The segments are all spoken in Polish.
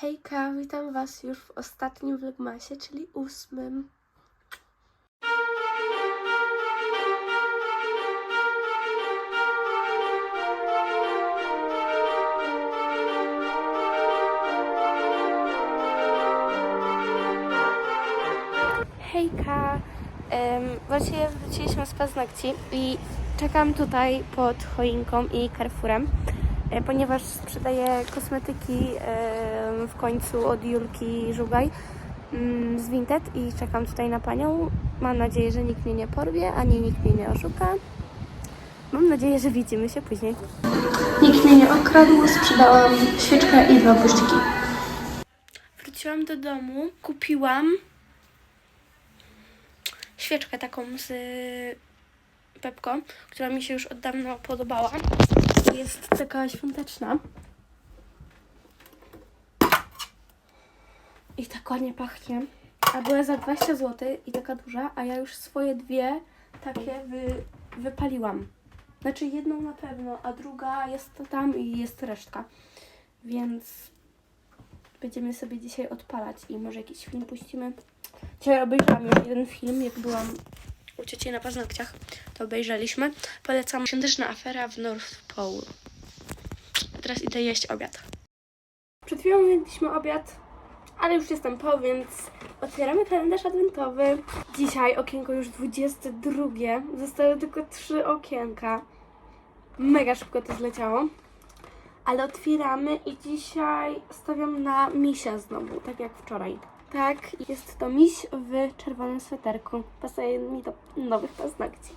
Hejka, witam Was już w ostatnim vlogmasie, czyli ósmym. Hejka, um, właściwie wróciliśmy z paznokci i czekam tutaj pod choinką i Carrefourem, ponieważ sprzedaję kosmetyki w końcu od Julki Żugaj mm, z Vinted i czekam tutaj na panią. Mam nadzieję, że nikt mnie nie porwie, ani nikt mnie nie oszuka. Mam nadzieję, że widzimy się później. Nikt mnie nie okradł, sprzedałam świeczkę i dwa. Wróciłam do domu, kupiłam świeczkę taką z Pepko, która mi się już od dawna podobała. Jest taka świąteczna. I tak ładnie pachnie. A była za 20 zł i taka duża, a ja już swoje dwie takie wy, wypaliłam. Znaczy jedną na pewno, a druga jest tam i jest resztka. Więc będziemy sobie dzisiaj odpalać i może jakiś film puścimy. Dzisiaj obejrzałam już jeden film, jak byłam u cioci na paznokciach. To obejrzeliśmy. Polecam Świąteczna afera w North Pole. Teraz idę jeść obiad. Przed chwilą jedliśmy obiad, ale już jestem po, więc otwieramy kalendarz adwentowy. Dzisiaj okienko już 22. Zostały tylko trzy okienka. Mega szybko to zleciało. Ale otwieramy i dzisiaj stawiam na misia znowu, tak jak wczoraj. Tak, jest to miś w czerwonym sweterku. Pasuje mi do nowych paznokci.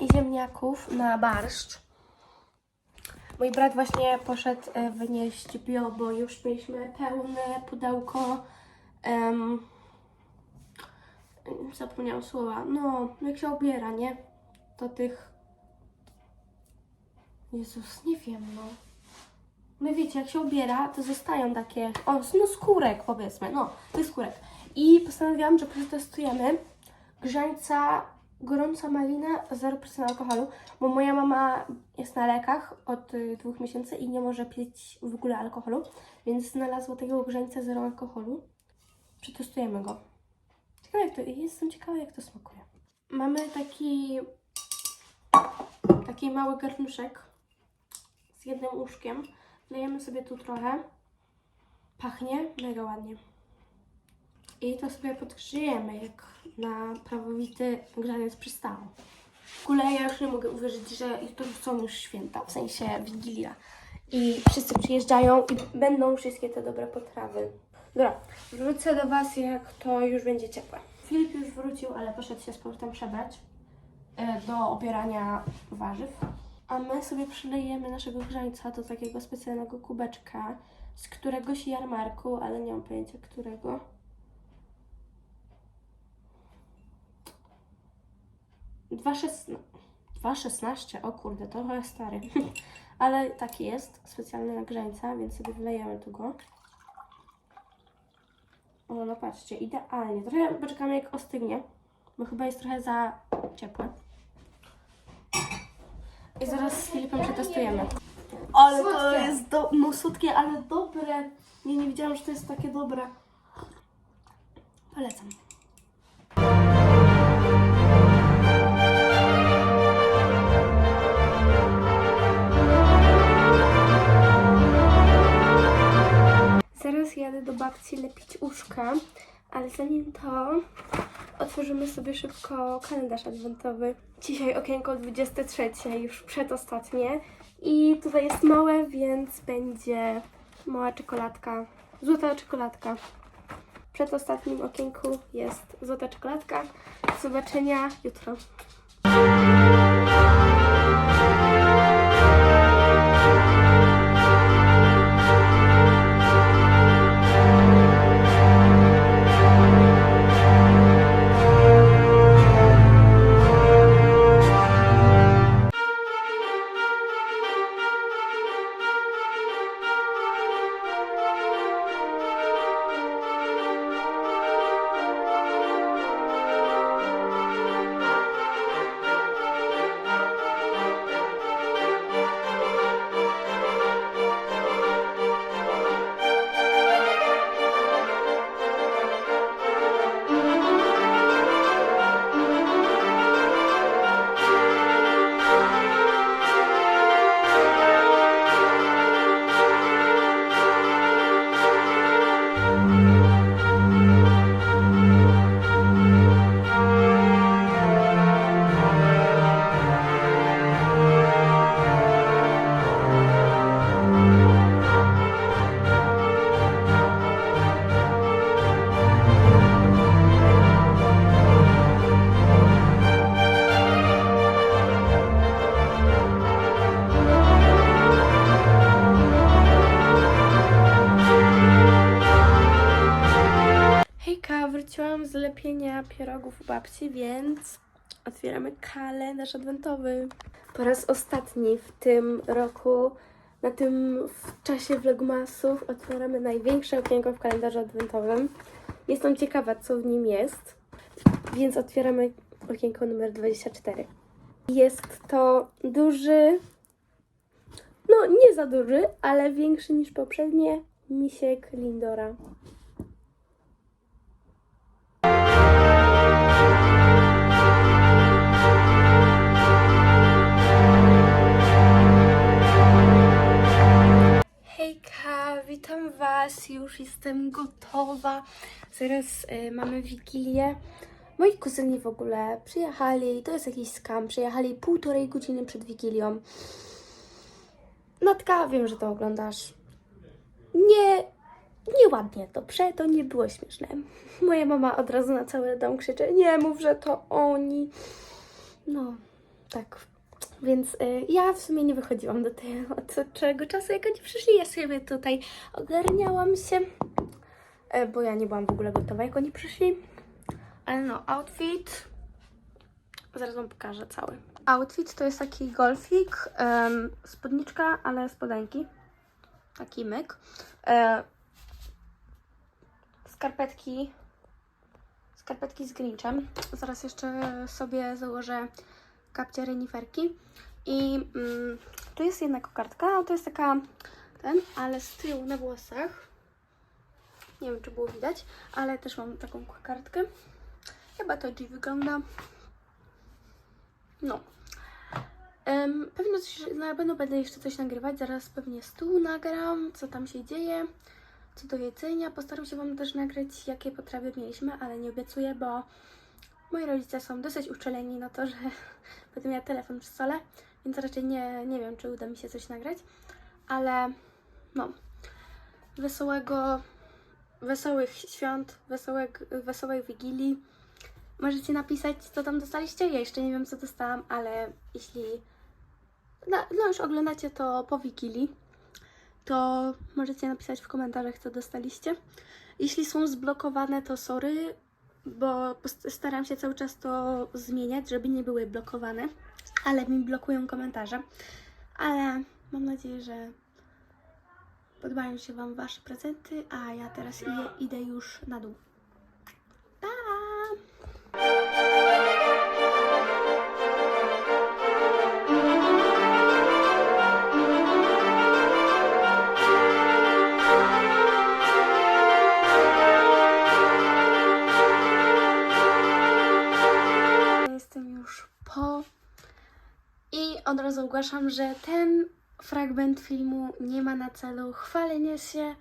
I ziemniaków na barszcz. Mój brat właśnie poszedł e, wynieść bio, bo już mieliśmy pełne pudełko. zapomniałam słowa. No, jak się obiera, nie? To tych. Jezus, nie wiem, no. No wiecie, jak się obiera, to zostają takie. O, no skórek powiedzmy, no, tych skórek. I postanowiłam, że przetestujemy grzańca gorąca malina 0% alkoholu, bo moja mama jest na lekach od y, dwóch miesięcy i nie może pić w ogóle alkoholu, więc znalazła takiego grzańca zero alkoholu. Przetestujemy go. Ciekawe jak to, jestem ciekawa jak to smakuje. Mamy taki taki mały garnuszek z jednym łóżkiem. Wlejemy sobie tu trochę. Pachnie mega ładnie. I to sobie podgrzejemy, jak na prawowity grzaniec przystało. W ogóle ja już nie mogę uwierzyć, że to są już święta, w sensie Wigilia. I wszyscy przyjeżdżają i będą wszystkie te dobre potrawy. Dobra, wrócę do Was, jak to już będzie ciepłe. Filip już wrócił, ale poszedł się z powrotem przebrać e, do obierania warzyw. A my sobie przylejemy naszego grzańca do takiego specjalnego kubeczka z któregoś jarmarku, ale nie mam pojęcia którego. 2,16. 2,16, o kurde, to trochę stary. Ale taki jest, specjalny na grzańca, więc sobie wlejemy tu go. O, no patrzcie, idealnie. Trochę poczekamy jak ostygnie, bo chyba jest trochę za ciepłe. I zaraz z Filipem przetestujemy. Ale to Słodkie. jest do... no słodkie, ale dobre. Nie, nie wiedziałam, że to jest takie dobre. Polecam. Jadę do babci lepić uszka, ale zanim to otworzymy sobie szybko kalendarz adwentowy. Dzisiaj okienko 23, już przedostatnie. I tutaj jest małe, więc będzie mała czekoladka Złota czekoladka. W przedostatnim okienku jest złota czekoladka. Do zobaczenia jutro. Pierogów u babci, więc otwieramy kalendarz adwentowy. Po raz ostatni w tym roku, na tym w czasie vlogmasów otwieramy największe okienko w kalendarzu adwentowym. Jestem ciekawa, co w nim jest, więc otwieramy okienko numer 24. Jest to duży, no nie za duży, ale większy niż poprzednie misiek Lindora. Witam Was. Już jestem gotowa. Zaraz y, mamy wigilię. Moi kuzyni w ogóle przyjechali. To jest jakiś skam. Przyjechali półtorej godziny przed wigilią. Natka, wiem, że to oglądasz. Nie, nieładnie, dobrze? To nie było śmieszne. Moja mama od razu na cały dom krzyczy: Nie mów, że to oni. No, tak. Więc y, ja w sumie nie wychodziłam do tego od czasu, jak oni przyszli. Ja sobie tutaj ogarniałam się, y, bo ja nie byłam w ogóle gotowa, jak oni przyszli. Ale no, outfit. Zaraz wam pokażę cały. Outfit to jest taki golfik, spódniczka, ale spodenki. Taki myk. E, skarpetki. Skarpetki z Grinchem. Zaraz jeszcze sobie założę kapcie reniferki. I mm, tu jest jedna kokardka, to jest taka ten, ale z tyłu na włosach. Nie wiem, czy było widać, ale też mam taką kokardkę. Chyba to G wygląda. No. Em, pewnie coś, na pewno będę jeszcze coś nagrywać. Zaraz pewnie stół nagram, co tam się dzieje, co do jedzenia. Postaram się Wam też nagrać, jakie potrawy mieliśmy, ale nie obiecuję, bo moi rodzice są dosyć uczuleni na to, że będę miała telefon przy stole, więc raczej nie, nie wiem, czy uda mi się coś nagrać, ale no, wesołego, wesołych świąt, wesołek, wesołej wigilii. Możecie napisać, co tam dostaliście. Ja jeszcze nie wiem, co dostałam, ale jeśli no, no już oglądacie to po wigilii, to możecie napisać w komentarzach, co dostaliście. Jeśli są zblokowane, to sorry, bo staram się cały czas to zmieniać, żeby nie były blokowane, ale mi blokują komentarze. Ale mam nadzieję, że podobają się Wam Wasze prezenty, a ja teraz idę, idę już na dół. Ogłaszam, że ten fragment filmu nie ma na celu chwalenie się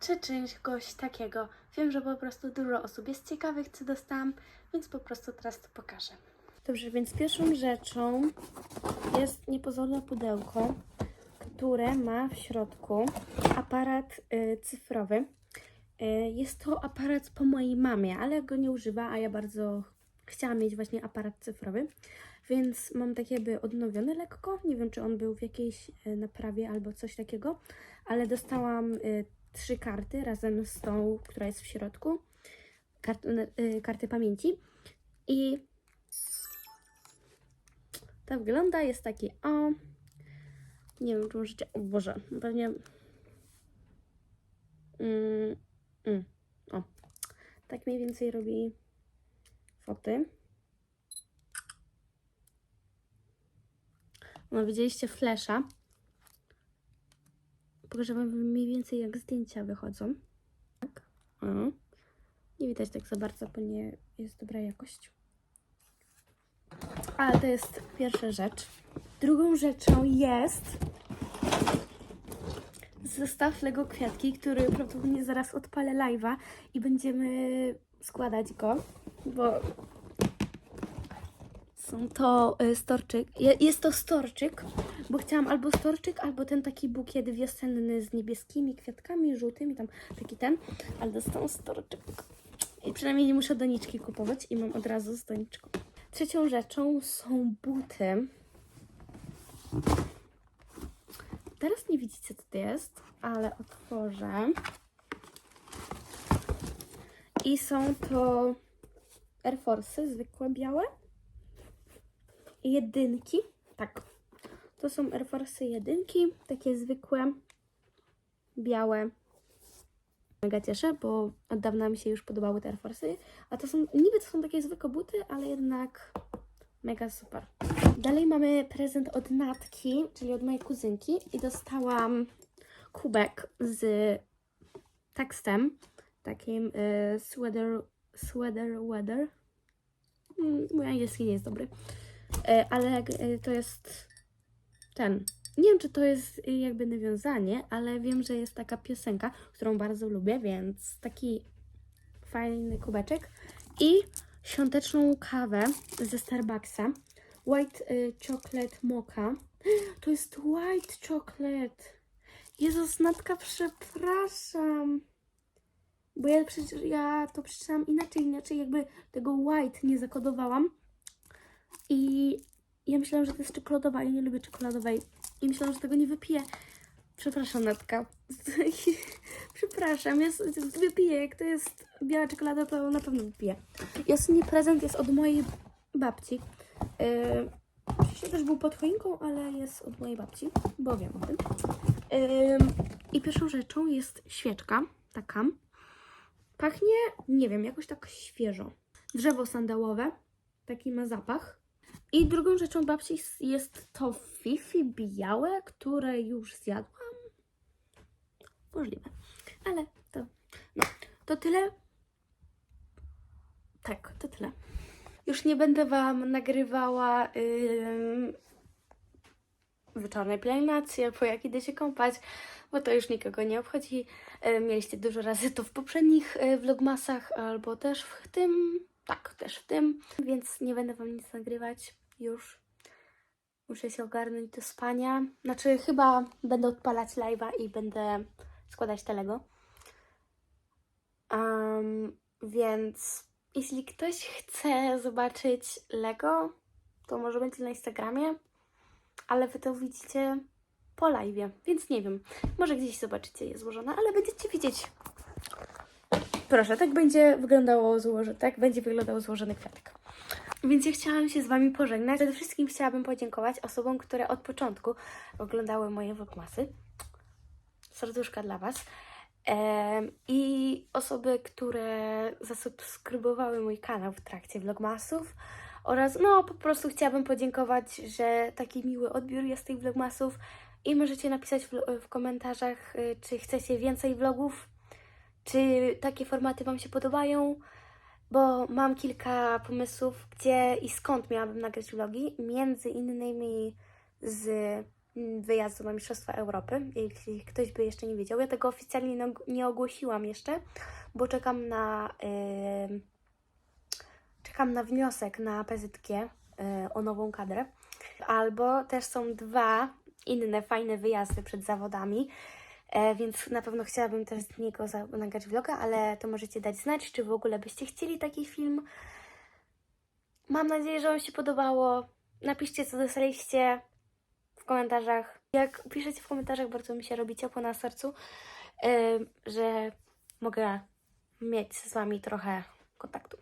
czy czegoś takiego. Wiem, że po prostu dużo osób jest ciekawych, co dostałam, więc po prostu teraz to pokażę. Dobrze, więc pierwszą rzeczą jest niepozorne pudełko, które ma w środku aparat y, cyfrowy. E, Jest to aparat po mojej mamie, ale go nie używa, a ja bardzo chciałam mieć właśnie aparat cyfrowy. Więc mam tak jakby odnowiony lekko. Nie wiem, czy on był w jakiejś e, naprawie albo coś takiego, ale dostałam e, trzy karty razem z tą, która jest w środku. Kart, e, karty pamięci. I to wygląda, jest taki o. Nie wiem, czy możecie. O Boże, pewnie. Mm, mm, o. Tak mniej więcej robi foty. No, widzieliście flesza. Pokażę Wam mniej więcej, jak zdjęcia wychodzą. Tak. O. Nie widać tak za bardzo, bo nie jest dobra jakość. Ale to jest pierwsza rzecz. Drugą rzeczą jest zestaw Lego Kwiatki, który prawdopodobnie zaraz odpalę live'a i będziemy składać go, bo są to y, storczyk. je- Jest to storczyk, bo chciałam albo storczyk, albo ten taki bukiet wiosenny z niebieskimi kwiatkami, żółtymi, tam taki ten, ale dostałam storczyk. I przynajmniej nie muszę doniczki kupować i mam od razu z doniczką. Trzecią rzeczą są buty. Teraz nie widzicie, co to jest, ale otworzę. I są to Air Force zwykłe białe. Jedynki. Tak. To są Air Force jedynki, takie zwykłe, białe. Mega cieszę, bo od dawna mi się już podobały te Air Force. A to są, niby to są takie zwykłe buty, ale jednak mega super. Dalej mamy prezent od Natki, czyli od mojej kuzynki i dostałam kubek z tekstem, takim y, sweater, sweater weather. Mm, Mój angielski nie jest dobry, ale y, to jest ten. Nie wiem, czy to jest y, jakby nawiązanie, ale wiem, że jest taka piosenka, którą bardzo lubię, więc taki fajny kubeczek. I świąteczną kawę ze Starbucksa. White chocolate mocha. To jest white chocolate. Jezus, Natka, przepraszam. Bo ja, ja to przeczytałam inaczej, inaczej jakby tego white nie zakodowałam. I ja myślałam, że to jest czekoladowa, ja nie lubię czekoladowej. I myślałam, że tego nie wypiję. Przepraszam, Natka. Przepraszam, jest, wypiję. Jak to jest biała czekolada, to na pewno wypiję. I ostatni prezent jest od mojej babci. Yy, też był pod choinką, ale jest od mojej babci, bo wiem o tym. Yy, I pierwszą rzeczą jest świeczka, taka. Pachnie, nie wiem, jakoś tak świeżo. Drzewo sandałowe, taki ma zapach. I drugą rzeczą babci jest to fifi białe, które już zjadłam. Możliwe. Ale to, no, to tyle. Tak, to tyle. Już nie będę Wam nagrywała yy, wieczornej pielęgnacji, albo jak idę się kąpać, bo to już nikogo nie obchodzi. Yy, mieliście dużo razy to w poprzednich yy, vlogmasach, albo też w tym, tak, też w tym, więc nie będę Wam nic nagrywać już. Muszę się ogarnąć do spania. Znaczy, chyba będę odpalać live'a i będę składać te Lego. Um, więc jeśli ktoś chce zobaczyć Lego, to może będzie na Instagramie, ale wy to widzicie po live'ie, więc nie wiem. Może gdzieś zobaczycie je złożone, ale będziecie widzieć. Proszę, tak będzie wyglądało złożone, tak będzie wyglądał złożony kwiatek. Więc ja chciałam się z Wami pożegnać. Przede wszystkim chciałabym podziękować osobom, które od początku oglądały moje vlogmasy. Serduszka dla Was. I osoby, które zasubskrybowały mój kanał w trakcie vlogmasów. Oraz, no, po prostu chciałabym podziękować, że taki miły odbiór jest tych vlogmasów. I możecie napisać w, w komentarzach, y, czy chcecie więcej vlogów, czy takie formaty Wam się podobają bo mam kilka pomysłów, gdzie i skąd miałabym nagrać vlogi, między innymi z mm, wyjazdu na Mistrzostwa Europy, jeśli ktoś by jeszcze nie wiedział. Ja tego oficjalnie nie og- nie ogłosiłam jeszcze, bo czekam na ym, czekam na wniosek na PZG y, o nową kadrę. Albo też są dwa inne fajne wyjazdy przed zawodami. E, więc na pewno chciałabym też z niego nagrać vloga, ale to możecie dać znać, czy w ogóle byście chcieli taki film. Mam nadzieję, że Wam się podobało. Napiszcie, co dostaliście w komentarzach. Jak piszecie w komentarzach, bardzo mi się robi ciepło na sercu, e, że mogę mieć z Wami trochę kontaktu.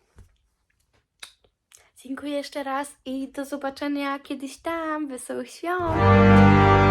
Dziękuję jeszcze raz i do zobaczenia kiedyś tam. Wesołych świąt!